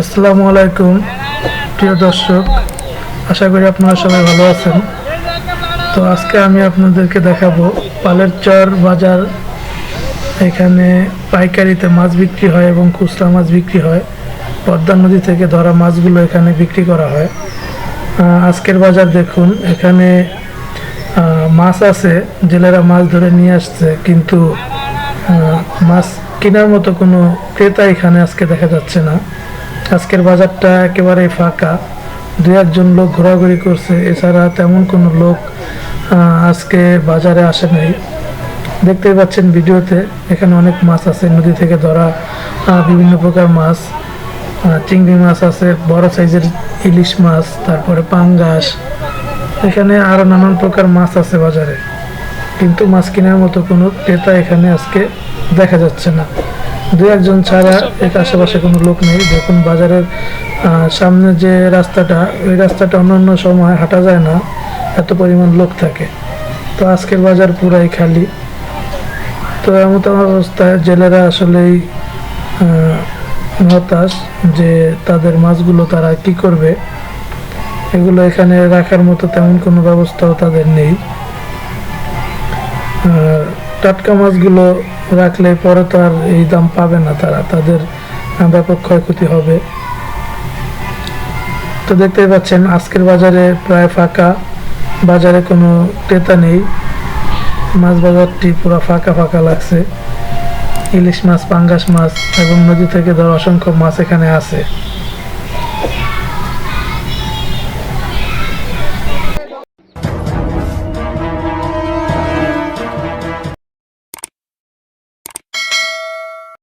আসসালামু আলাইকুম, প্রিয় দর্শক। আশা করি আপনারা সবাই ভালো আছেন। তো আজকে আমি আপনাদেরকে দেখাবো, পালের চর বাজার। এখানে পাইকারিতে মাছ বিক্রি হয় এবং খুচরা মাছ বিক্রি হয়। পদ্মা নদী থেকে ধরা মাছগুলো এখানে বিক্রি করা হয়। আজকের বাজার দেখুন, এখানে মাছ আছে, জেলেরা মাছ ধরে নিয়ে আসছে, কিন্তু মাছ কেনার মতো কোনো ক্রেতা এখানে আজকে দেখা যাচ্ছে না। আজকের বাজারটা একেবারেই ফাঁকা। দু একজন লোক ঘোরাঘুরি করছে, এছাড়া তেমন কোনো লোক আজকে বাজারে আসে নাই। দেখতেই পাচ্ছেন ভিডিওতে, এখানে অনেক মাছ আছে, নদী থেকে ধরা বিভিন্ন প্রকার মাছ চিংড়ি মাছ আছে, বড় সাইজের ইলিশ মাছ, তারপরে পাঙ্গাস। এখানে আরও নানান প্রকার মাছ আছে বাজারে। কিন্তু মাছ কেনার মতো কোনো ক্রেতা এখানে আজকে দেখা যাচ্ছে না। দু একজন ছাড়া এর আশেপাশে কোনো লোক নেই। দেখুন বাজারের সামনে যে রাস্তাটা, ওই রাস্তাটা অন্যান্য সময় হাঁটা যায় না, এত পরিমাণ লোক থাকে। তো আজকের বাজার পুরাই খালি। তো এমন অবস্থায় জেলেরা আসলেই হতাশ যে তাদের মাছগুলো তারা কি করবে। এগুলো এখানে রাখার মতো তেমন কোনো ব্যবস্থাও তাদের নেই। আর টাটকা মাছগুলো রাখলে পরে তো আর এই দাম পাবে না তারা, তাদের ব্যাপক ক্ষয়ক্ষতি হবে। তো দেখতেই পাচ্ছেন, আজকের বাজারে প্রায় ফাঁকা, বাজারে কোনো ক্রেতা নেই। মাছ বাজারটি পুরো ফাঁকা ফাঁকা লাগছে। ইলিশ মাছ, পাঙ্গাস মাছ এবং নদী থেকে ধর অসংখ্য মাছ এখানে আছে।